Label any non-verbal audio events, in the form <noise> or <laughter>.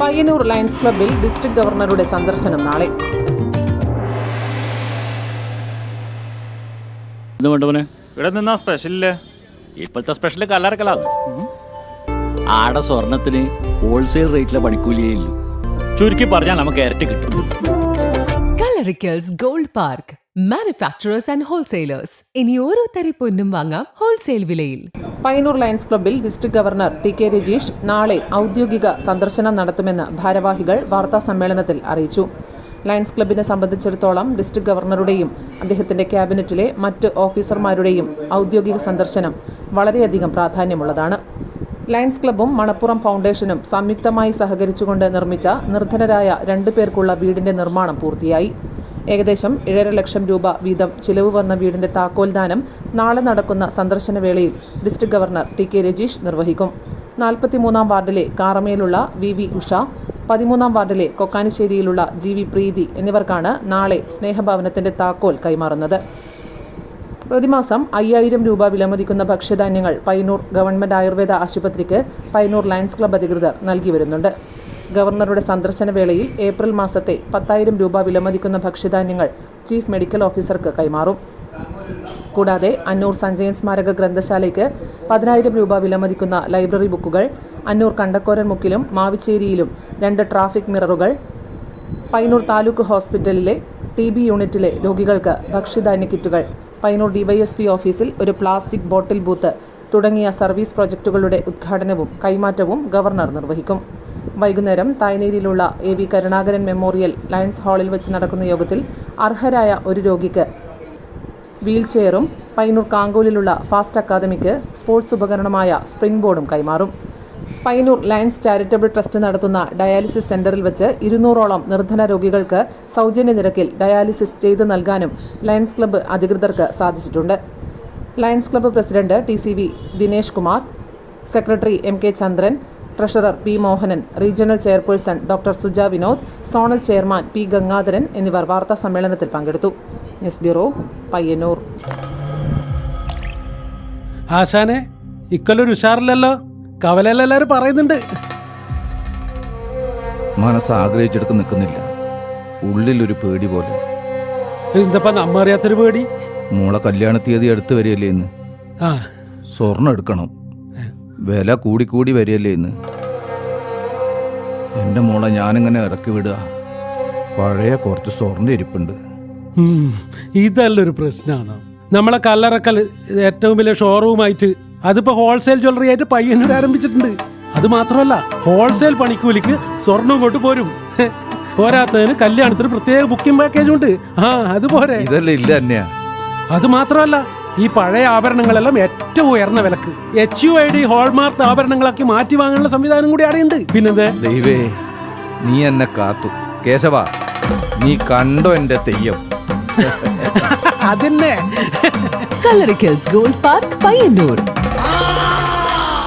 Payyanur lions ക്ലബ്ബിൽ district ഗവർണറുടെ സന്ദർശനം നാളെ. ഇവിടെ നിന്നാ സ്പെഷ്യലില്ലേ ഇപ്പോഴത്തെ സ്പെഷ്യൽ കല്ലറക്കലാണ് ആടെ സ്വർണത്തിന് ഹോൾസെയിൽ റേറ്റിലെ പണിക്കൂലിയേ ഇല്ലു. ചുരുക്കി പറഞ്ഞാൽ നമുക്ക് ഇരട്ടി കിട്ടും. Gold park manufacturers and wholesalers ഇനി ഓരോ തരി പൊന്നും വാങ്ങാം ഹോൾസെയിൽ വിലയിൽ. പയ്യന്നൂർ ലയൺസ് ക്ലബ്ബിൽ district governor T K Rajeesh നാളെ ഔദ്യോഗിക സന്ദർശനം നടത്തുമെന്ന് ഭാരവാഹികൾ വാർത്താ സമ്മേളനത്തിൽ അറിയിച്ചു. ലയൺസ് ക്ലബ്ബിനെ സംബന്ധിച്ചിടത്തോളം ഡിസ്ട്രിക്ട് ഗവർണറുടെയും അദ്ദേഹത്തിന്റെ ക്യാബിനറ്റിലെ മറ്റ് ഓഫീസർമാരുടെയും ഔദ്യോഗിക സന്ദർശനം വളരെയധികം പ്രാധാന്യമുള്ളതാണ്. ലയൺസ് ക്ലബ്ബും മണപ്പുറം ഫൗണ്ടേഷനും സംയുക്തമായി സഹകരിച്ചുകൊണ്ട് നിർമ്മിച്ച നിർധനരായ രണ്ടു പേർക്കുള്ള വീടിന്റെ നിർമ്മാണം പൂർത്തിയായി. ഏകദേശം ഏഴര ലക്ഷം രൂപ വീതം ചിലവ് വന്ന വീടിന്റെ താക്കോൽദാനം നാളെ നടക്കുന്ന സന്ദർശന വേളയിൽ district governor T K Rajeesh നിർവഹിക്കും. നാൽപ്പത്തിമൂന്നാം വാർഡിലെ കാറമേലുള്ള വി വി ഉഷ പതിമൂന്നാം വാർഡിലെ കൊക്കാനിശ്ശേരിയിലുള്ള ജി വി പ്രീതി എന്നിവർക്കാണ് നാളെ സ്നേഹഭവനത്തിന്റെ താക്കോൽ കൈമാറുന്നത്. പ്രതിമാസം അയ്യായിരം രൂപ വിലമതിക്കുന്ന ഭക്ഷ്യധാന്യങ്ങൾ പയ്യന്നൂർ ഗവൺമെന്റ് ആയുർവേദ ആശുപത്രിക്ക് പയ്യന്നൂർ ലയൺസ് ക്ലബ് അധികൃതർ നൽകി വരുന്നുണ്ട്. ഗവർണറുടെ സന്ദർശന വേളയിൽ ഏപ്രിൽ മാസത്തെ പത്തായിരം രൂപ വിലമതിക്കുന്ന ഭക്ഷ്യധാന്യങ്ങൾ ചീഫ് മെഡിക്കൽ ഓഫീസർക്ക് കൈമാറും. കൂടാതെ അന്നൂർ സഞ്ജയൻ സ്മാരക ഗ്രന്ഥശാലയ്ക്ക് പതിനായിരം രൂപ വിലമതിക്കുന്ന ലൈബ്രറി ബുക്കുകൾ അന്നൂർ കണ്ടക്കോരൻ മുക്കിലും മാവിച്ചേരിയിലും രണ്ട് ട്രാഫിക് മിററുകൾ പൈനൂർ താലൂക്ക് ഹോസ്പിറ്റലിലെ ടി ബി യൂണിറ്റിലെ രോഗികൾക്ക് ഭക്ഷ്യധാന്യ കിറ്റുകൾ പൈനൂർ ഡിവൈഎസ്പി ഓഫീസിൽ ഒരു പ്ലാസ്റ്റിക് ബോട്ടിൽ ബൂത്ത് തുടങ്ങിയ സർവീസ് പ്രോജക്റ്റുകളുടെ ഉദ്ഘാടനവും കൈമാറ്റവും ഗവർണർ നിർവഹിക്കും. വൈകുന്നേരം തായ്നേരിയിലുള്ള A V Karunakaran memorial lions ഹാളിൽ വെച്ച് നടക്കുന്ന യോഗത്തിൽ അർഹരായ ഒരു രോഗിക്ക് വീൽ ചെയറും പയ്യന്നൂർ കാങ്കോലിലുള്ള ഫാസ്റ്റ് അക്കാദമിക്ക് സ്പോർട്സ് ഉപകരണമായ സ്പ്രിംഗ് ബോർഡും കൈമാറും. പയ്യന്നൂർ ലയൺസ് ചാരിറ്റബിൾ ട്രസ്റ്റ് നടത്തുന്ന ഡയാലിസിസ് സെന്ററിൽ വെച്ച് ഇരുന്നൂറോളം നിർധന രോഗികൾക്ക് സൗജന്യ നിരക്കിൽ ഡയാലിസിസ് ചെയ്തു നൽകാനും ലയൺസ് ക്ലബ്ബ് അധികൃതർക്ക് സാധിച്ചിട്ടുണ്ട്. Lions club president T C V Dinesh Kumar secretary M K Chandran treasurer P Mohanan regional chairperson doctor Suja Vinod zonal chairman P Gangadharan എന്നിവർ വാർത്താ സമ്മേളനത്തിൽ പങ്കെടുത്തു. News bureau Payyanur. ആശാനെ ഇക്കൊല്ലൊരു ഉഷാറില്ലല്ലോ. കവലല്ലെല്ലാരും പറയുന്നുണ്ട്. മനസ്സ് ആഗ്രഹിച്ചെടുത്ത് നിൽക്കുന്നില്ല. ഉള്ളിലൊരു പേടി പോലെ. എന്തപ്പാ നമ്മ അറിയാത്തൊരു പേടി? മോളെ കല്യാണ തീയതി അടുത്ത് വരികയല്ലേ ഇന്ന്? ആ. സ്വർണം എടുക്കണം. വില കൂടിക്കൂടി വരികയല്ലേ ഇന്ന്? എന്റെ മോളെ ഞാനിങ്ങനെ ഇറക്കി വിടുക. പഴയ കുറച്ച് സ്വർണ ഇരിപ്പുണ്ട്. ഇതല്ലൊരു പ്രശ്നമാണ് നമ്മളെ കല്ലറക്കൽ ഏറ്റവും വലിയ ഷോറൂമായിട്ട് അതിപ്പോ ഹോൾസെയിൽ ജ്വല്ലറി ആയിട്ട് പയ്യന്നൂർ ആരംഭിച്ചിട്ടുണ്ട്. അത് മാത്രമല്ല ഹോൾസെയിൽ പണിക്കൂലിക്ക് സ്വർണം കൊണ്ട് പോരും. പോരാത്തതിന് കല്യാണത്തിന് പ്രത്യേക ബുക്കിംഗ് പാക്കേജ് ഉണ്ട്. ആ അത് പോരെ. ഇതല്ലേ ഇല്ല അത് മാത്രമല്ല ഈ പഴയ ആഭരണങ്ങളെല്ലാം ഏറ്റവും ഉയർന്ന വിലക്ക്. H U I D hallmark ആഭരണങ്ങളാക്കി മാറ്റി വാങ്ങാനുള്ള സംവിധാനം കൂടി അവിടെയുണ്ട് പിന്നെന്ത്? ദൈവേ നീ എന്നെ കാത്തു. കേശവ നീ കണ്ടോ എന്റെ Theyyam? <laughs> അതിന്നെ. Kalarikkals gold park Payyanur.